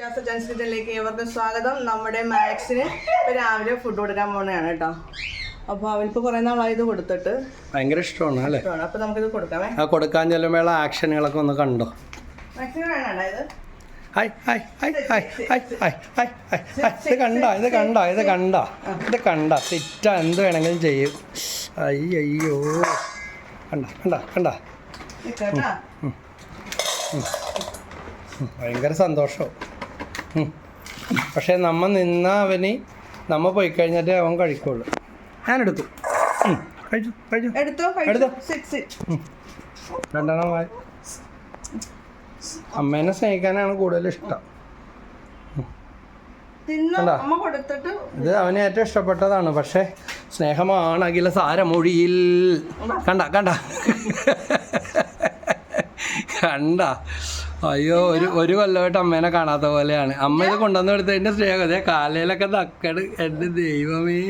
ജാൻസ് കിച്ചണിലേക്ക് ഏവർക്കും സ്വാഗതം. നമ്മുടെ മാക്സിന് ഇപ്പൊ രാവിലെ ഫുഡ് കൊടുക്കാൻ പോണതാണ് കേട്ടോ. അപ്പൊ അവൾക്ക് കുറേ നാളായി ഇത് കൊടുത്തിട്ട്. ഭയങ്കര ഇഷ്ടമാണ് അല്ലേ? അപ്പൊ നമുക്കിത് കൊടുക്കാമേ. ആ കൊടുക്കാൻ ചെല്ലുമ്പോൾ ആക്ഷനുകളൊക്കെ ഒന്ന് കണ്ടോ? മാക്സിന് വേണണ്ട ഇത്. Hi hi hi hi hi hi hi hi hi. ഇത് കണ്ട? ഇത് കണ്ട? ഇത് കണ്ട? ഇത് കണ്ട? തെറ്റ എന്ത് വേണമെങ്കിലും ചെയ്യും. അയ്യോ കണ്ട കണ്ട കണ്ട? ഭയങ്കര സന്തോഷവും. പക്ഷേ നമ്മ നിന്ന അവന് നമ്മ പോയി കഴിഞ്ഞിട്ട് അവൻ കഴിക്കുള്ളൂ. ഞാനെടുത്തു എടുത്തു. കഴിച്ചു കഴിച്ചു. എടുത്തോ എടുത്തോ. സിക്സ് രണ്ടെണ്ണം വായി അമ്മേനെ സ്നേഹിക്കാനാണ് കൂടുതൽ ഇഷ്ടം. ഇത് അവന് ഏറ്റവും ഇഷ്ടപ്പെട്ടതാണ്. പക്ഷേ സ്നേഹമാണ് അഖില സാരമൊഴിയിൽ കണ്ട കണ്ട. കണ്ട. അയ്യോ ഒരു ഒരു കൊല്ലമായിട്ട് അമ്മേനെ കാണാത്ത പോലെയാണ്. അമ്മ ഇത് കൊണ്ടുവന്ന് കൊടുത്തതിന്റെ സ്നേഹം അതെ കാലയിലൊക്കെ തക്കട് എന്റെ ദൈവമേ.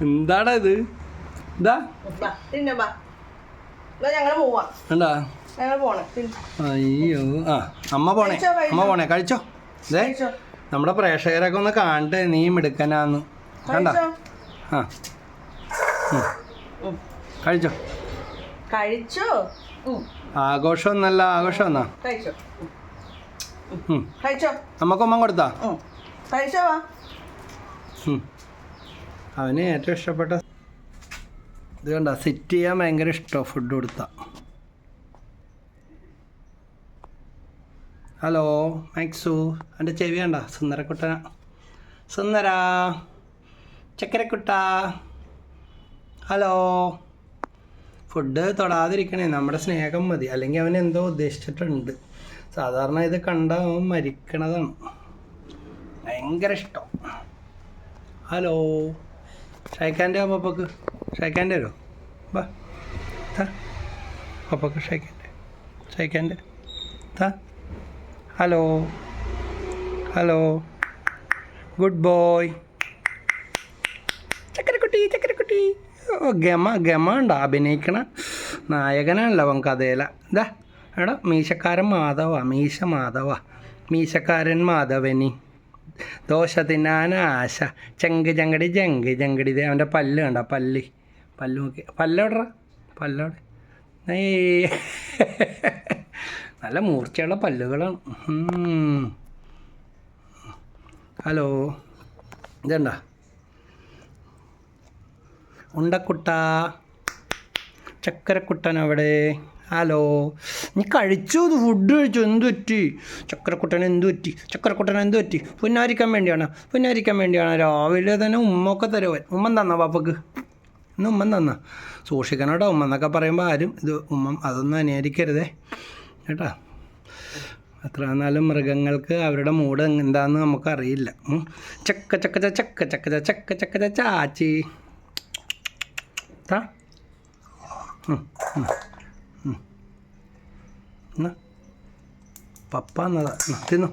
എന്താടാ ഇത്? ഇതാ എന്താ? അയ്യോ ആ അമ്മ പോണേ. അമ്മ പോണേ കഴിച്ചോ. ഇതേ കഴിച്ചോ. നമ്മുടെ പ്രേക്ഷകരൊക്കെ ഒന്ന് കാണട്ടെ നീ മിടുക്കനാന്ന്. കണ്ട? ആ. കഴിച്ചോ? കഴിച്ചോ. ആഘോഷം എന്നല്ല ആഘോഷം എന്നാ? അമ്മക്കൊമ്മ കൊടുത്താ. അവന് ഏറ്റവും ഇഷ്ടപ്പെട്ട ഇത് കണ്ട സിറ്റ് ചെയ്യാൻ ഭയങ്കര ഇഷ്ടമാണ് ഫുഡ് കൊടുത്ത. Hello Max. എന്റെ ചെവി കണ്ട സുന്ദരക്കുട്ടന. സുന്ദര. ചക്കരക്കുട്ട. ഹലോ. ഫുഡ് തൊടാതിരിക്കണേ നമ്മുടെ സ്നേഹം മതി. അല്ലെങ്കിൽ അവൻ എന്തോ ഉദ്ദേശിച്ചിട്ടുണ്ട്. സാധാരണ ഇത് കണ്ട അവൻ മരിക്കണതാണ്. ഭയങ്കര ഇഷ്ടം. ഹലോ. ഷൈക്കാന്റെ പപ്പക്ക് ഷൈക്കാന്റെ താ. പപ്പക്ക് ഷൈക്കാന്റെ ഷൈക്കാന്റെ താ. ഹലോ. ഹലോ. ഗുഡ് ബോയ് ചക്കരക്കുട്ടി ചക്കരക്കുട്ടി ഓ ഗമ ഗമ അഭിനയിക്കണ നായകനാണല്ലോ അവൻ കഥയില. ഇതാ എടാ മീശക്കാരൻ മാധവ മീശ മാധവ. മീശക്കാരൻ മാധവനി. ദോശ തിന്നാൻ ആശ. ചെങ്ക് ചങ്കടി ജങ്ക് ചങ്കടി. ഇത് അവന്റെ പല്ല് കണ്ട? പല്ല്. പല്ല് നോക്കി. പല്ലോടാ പല്ലോടെ നല്ല മൂർച്ചയുള്ള പല്ലുകളാണ്. ഹലോ. ഇതണ്ട ഉണ്ടക്കുട്ട. ചക്കരക്കുട്ടൻ അവിടെ ഹലോ. നീ കഴിച്ചു ഫുഡ് കഴിച്ചു? എന്ത് പറ്റി? ചക്കരക്കുട്ടൻ എന്ത് പറ്റി? ചക്കരക്കുട്ടൻ എന്ത് പറ്റി? പുന്നാരിക്കാൻ വേണ്ടിയാണ്? പുന്നാരിക്കാൻ വേണ്ടിയാണ്? രാവിലെ തന്നെ ഉമ്മൊക്കെ തരവൻ ഉമ്മൻ തന്ന പാപ്പക്ക്? ഇന്ന് ഉമ്മൻ തന്ന? സൂക്ഷിക്കണം കേട്ടോ ഉമ്മ എന്നൊക്കെ പറയുമ്പോൾ ആരും ഇത് ഉമ്മ അതൊന്നും അനുകരിക്കരുതേ കേട്ടോ? അത്ര എന്നാലും മൃഗങ്ങൾക്ക് അവരുടെ മൂഡ് എന്താണെന്ന് നമുക്കറിയില്ല. ചക്ക ചക്ക ചക്ക ചക്ക ചക്ക ചക്ക ചക്ക ചാച്ചി. താ പപ്പ എന്നതാ തിന്നു